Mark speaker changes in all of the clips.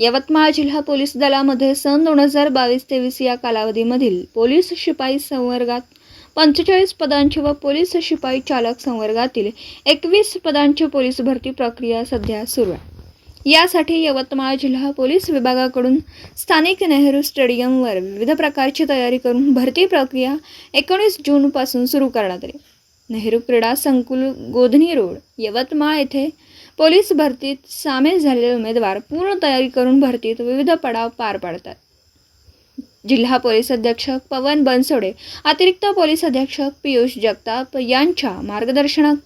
Speaker 1: यवतमाळ जिल्हा पोलीस दलामध्ये सन दोन हजार बावीस तेवीस या कालावधीमधील पोलीस शिपाई संवर्गात पंचेचाळीस पदांची व पोलीस शिपाई चालक संवर्गातील एकवीस पदांची पोलीस भरती प्रक्रिया सध्या सुरू आहे. यासाठी यवतमाळ जिल्हा पोलीस विभागाकडून स्थानिक नेहरू स्टेडियमवर विविध प्रकारची तयारी करून भरती प्रक्रिया एकोणीस जूनपासून सुरू करण्यात आली. नेहरू क्रीडा संकुल गोधनी रोड यवतमाळ येथे पोलीस भरतीत सामील झालेले उमेदवार पूर्ण तयारी करून भरतीत विविध पडाव पार पाडतात. जिल्हा पोलीस अधीक्षक पवन बनसोडे अतिरिक्त पोलीस अधीक्षक पियुष जगताप यांच्या मार्गदर्शनात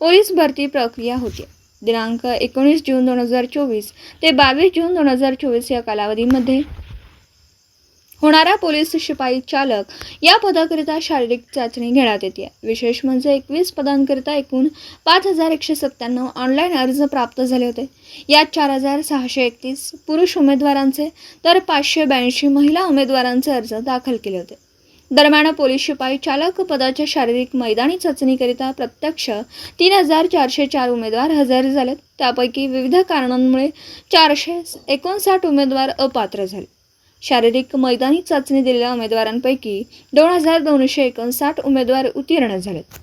Speaker 1: पोलीस भरती प्रक्रिया होती. दिनांक एकोणीस जून दोन हजार चोवीस ते बावीस जून दोन हजार चोवीस या कालावधीमध्ये होणारा पोलीस शिपाई चालक या पदाकरिता शारीरिक चाचणी घेण्यात येते. विशेष म्हणजे एकवीस पदांकरिता एकूण पाच हजार एकशे सत्त्याण्णव ऑनलाईन अर्ज प्राप्त झाले होते. यात चार हजार सहाशे एकतीस पुरुष उमेदवारांचे तर पाचशे ब्याऐंशी महिला उमेदवारांचे अर्ज दाखल केले होते. दरम्यान पोलीस शिपाई चालक पदाच्या शारीरिक मैदानी चाचणीकरिता प्रत्यक्ष तीन हजार चारशे चार उमेदवार हजर झालेत. त्यापैकी विविध कारणांमुळे चारशे एकोणसाठ उमेदवार अपात्र झाले. शारीरिक मैदानी चाचणी दिलेल्या उमेदवारांपैकी दोन हजार दोनशे एकोणसाठ उमेदवार उत्तीर्ण झालेत.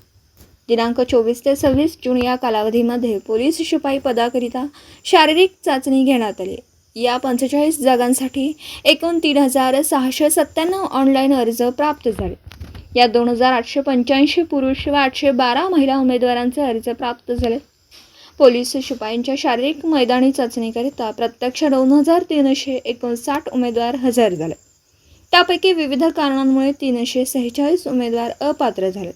Speaker 1: दिनांक चोवीस ते सव्वीस जून या कालावधीमध्ये पोलीस शिपाई पदाकरिता शारीरिक चाचणी घेण्यात आली. या पंचेचाळीस जागांसाठी एकूण तीन हजार सहाशे सत्त्याण्णव ऑनलाईन अर्ज प्राप्त झाले. या दोन हजार आठशे पंच्याऐंशी पुरुष व आठशे बारा महिला उमेदवारांचे अर्ज प्राप्त झाले. पोलीस शिपायांच्या शारीरिक मैदानी चाचणीकरिता प्रत्यक्ष दोन हजार तीनशे एकोणसाठ उमेदवार हजर झाले. त्यापैकी विविध कारणांमुळे तीनशे सेहेचाळीस उमेदवार अपात्र झाले.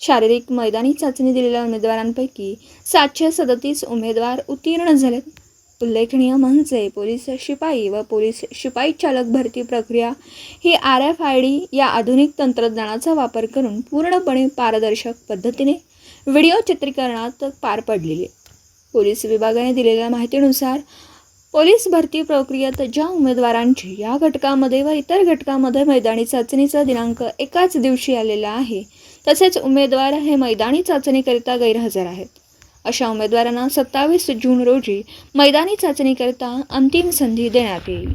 Speaker 1: शारीरिक मैदानी चाचणी दिलेल्या उमेदवारांपैकी सातशे सदतीस उमेदवार उत्तीर्ण झालेत उल्लेखनीय म्हणजे पोलीस शिपाई व पोलीस शिपाई चालक भरती प्रक्रिया ही आर एफ आय डी या आधुनिक तंत्रज्ञानाचा वापर करून पूर्णपणे पारदर्शक पद्धतीने व्हिडिओ चित्रीकरणात पार पडलेली आहे. पोलीस विभागाने दिलेल्या माहितीनुसार पोलीस भरती प्रक्रियेत ज्या उमेदवारांची या घटकामध्ये व इतर घटकामध्ये मैदानी चाचणीचा दिनांक एकाच दिवशी आलेला आहे तसेच उमेदवार हे मैदानी चाचणीकरिता गैरहजर आहेत. अशा उमेदवारांना सत्तावीस जून रोजी मैदानी चाचणीकरिता अंतिम संधी देण्यात येईल.